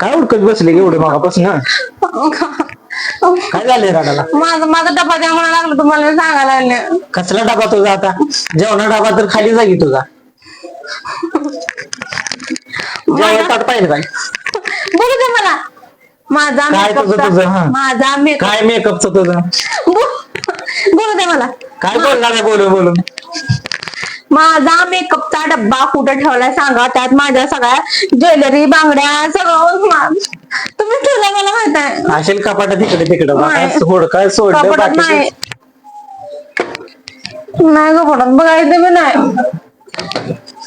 काय उडकत बसले एवढे मागापासून काय झालंय राडाला माझा माझा डबा द्या म्हणा लागलं तुम्हाला सांगायला लागले. कसला डबा तुझा आता? जेवणा डबा तर खाली जागी तुझा. जेवण ताट पाहिजे काय? बोलू दे मला. माझा काय तुझं तुझं, मेकअपचा हा. माझा मेकअप काय मेकअपचं तुझं? बोलू दे मला. काय बोलणार आहे बोलून बोलून? माझा मेकअपचा डब्बा कुठे ठेवलाय सांगा. त्यात माझ्या सगळ्या ज्वेलरी बांगड्या सगळं तुम्ही ठेवलंय मला माहीत आहे असेल कपाटा तिकडे तिकडे नाही. सोड काय सोडलं कपड्यात बाकी नाही. नाही कपड्यात बघायचं मी नाही.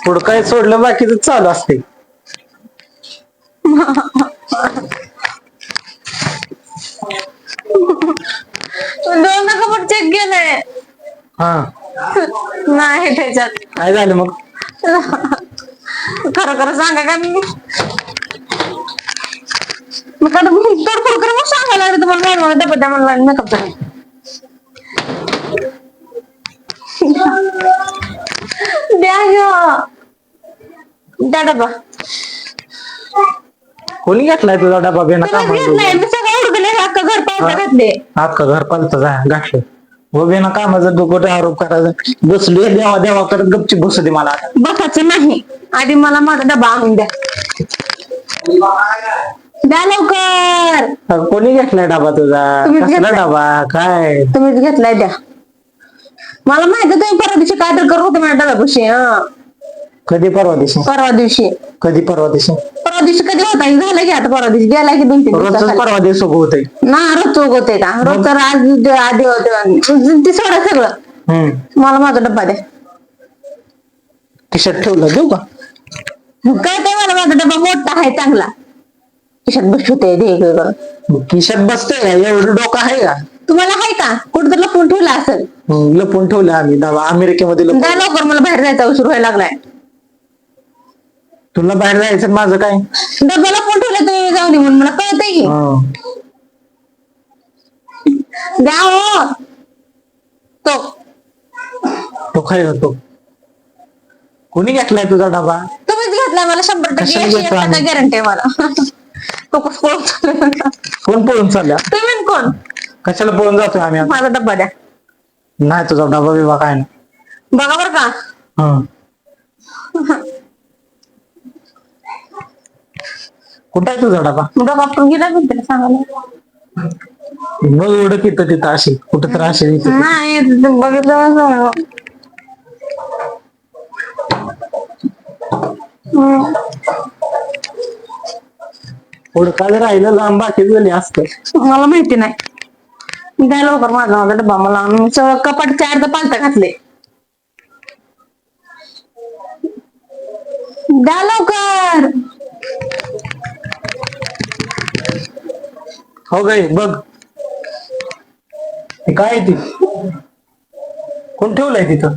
पुढं काय सोडलं बाकीच चालू असते दोन कपड चेक केलंय. हा. नाही त्याच्यात काय झालं मग? खरं खरं सांगा का मी? मग तोडफोड सांगायला लागले तुम्हाला नाही डबा द्या म्हणला द्या ग द्या डबा. कोणी घेतलाय तुझा डबा बेना तुम्हीच घेतलाय मी सगळं उडकले अख्खा घर पावसा घातले. अख्खा घर पालत जा घातलं हो बेना कामाचं डोकं आरोप करायचं. बसलोय देवा देवा करत गपची बसू दे मला. आता. बसायचं नाही. आधी मला माझा डबा आणून द्या. द्या लवकर. अगं, कोणी घेतलाय डबा तुझा? तुम्हीच कसला घेतलाय. डबा? काय? तुम्हीच घेतलाय द्या. मला माहिती तुम्ही परवा दिवशी काय तर करत होते माझ्या डब्यापाशी हा. कधी परवा दिवशी? परवा दिवशी. कधी परवा दिवशी? परवा दिवशी कधी होता? झालं की आता परवा दिवशी गेला की दोन तीन रोजच दिवसाखाली. परवा दिवस होत ना रोज चौक होते का? रोज तर आज आधी होते ते सोडा सगळं. हम्म. मला माझा डब्बा द्या टी शर्ट ठेवलं देऊ का? काय ते मला माझा डब्बा मोठा आहे चांगला. खिशात बसवते दे इकडे करून. बसतोय का? एवढं डोकं आहे का? तुम्हाला आहे का? कुठं तर लपून ठेवला असेल. हम्म, लपून ठेवलं आम्ही. अमेरिकेमध्ये लपून लवकर मला बाहेर जायचा उशीर व्हायला लागलाय. तुला बाहेर जायचं माझं काय? डब्बा लपून ठेवला तुम्ही जाऊ दे म्हणून. मला कळतंय की. हं. द्या हो. तो. तो काय होतो कोणी घेतलाय तुझा डबा? तुम्हीच घेतलाय मला शंभर कशाला टक्के घेतो आम्ही? गॅरंटी आहे मला. तो चालला. कोण पळून चालल्या तुम्ही न कोण? कशाला पळून जातोय आम्ही आता? माझा डब्बा द्या. नाही तुझा डबा बिबा काय नाही. बघा बरं का. कुठं आहे तुझा डबा? डबा आपण गेला म्हणते सांगायला. मग एवढं तिथं तिथं अशी कुठं तर अशी इथं. नाही बघितलं. पुढं काय राहिलं लांब बाकी गेले असतं मला माहिती नाही. द्या लवकर माझा माझा डब्बा मला आणून सगळं कपाट चार तर पालता घातले. द्या लवकर. हो गाई बघ. हे काय ती? कोण ठेवलंय तिथं?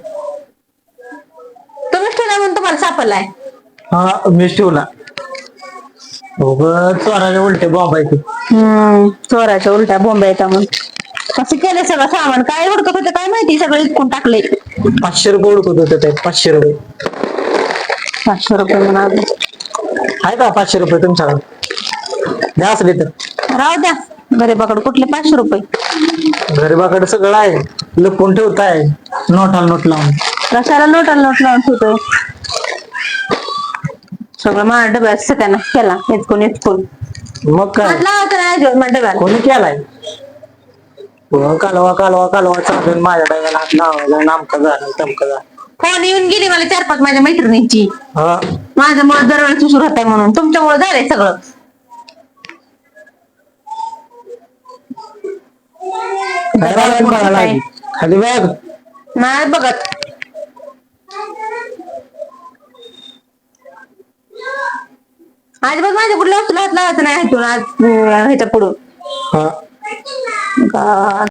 तुम्हीच ठेवला म्हणून तुम्हाला सापडलाय. हा मीच ठेवला. हो ग चोराच्या उलटे बॉम्ब आहे ती. हम्म चोराच्या उलट्या बोंबा येतात म्हणून. कसं केलं सगळं सामान? काय हुडकत होते काय माहिती? सगळं इतकून टाकले पाचशे रुपये उडकत होते ते पाचशे रुपये. पाचशे रुपये म्हणा. आहे का पाचशे रुपये तुमच्याकडे? द्या असले तर राहू द्या. गरीबाकडे कुठले पाचशे रुपये? गरीबाकडे सगळं आहे. लपून ठेवताय. नोटाला नोट लावून. कशाला नोटाला नोट लावून ठेवतो? सगळं माझ्या डब्यात सगळ्यांना केला इतकून इतकून. मग काय? अजिबात माझ्या डब्याला. कोणी केलाय? कालवा कालवा कालवा चालून माझ्या डायला हात लावायला नामका झालं तमका झालं. फोन येऊन गेली मला चार पाच माझ्या मैत्रिणींची. हा. माझ्यामुळे दरवेळेस उशीर होत आहे म्हणून. तुमच्यामुळे झालंय सगळं. बघायला? खाली बघ नाही बघत अजिबात माझ्या कुठल्या वस्तूला हात लावायचं नाही ह्यातून आज ह्याच्या हा. का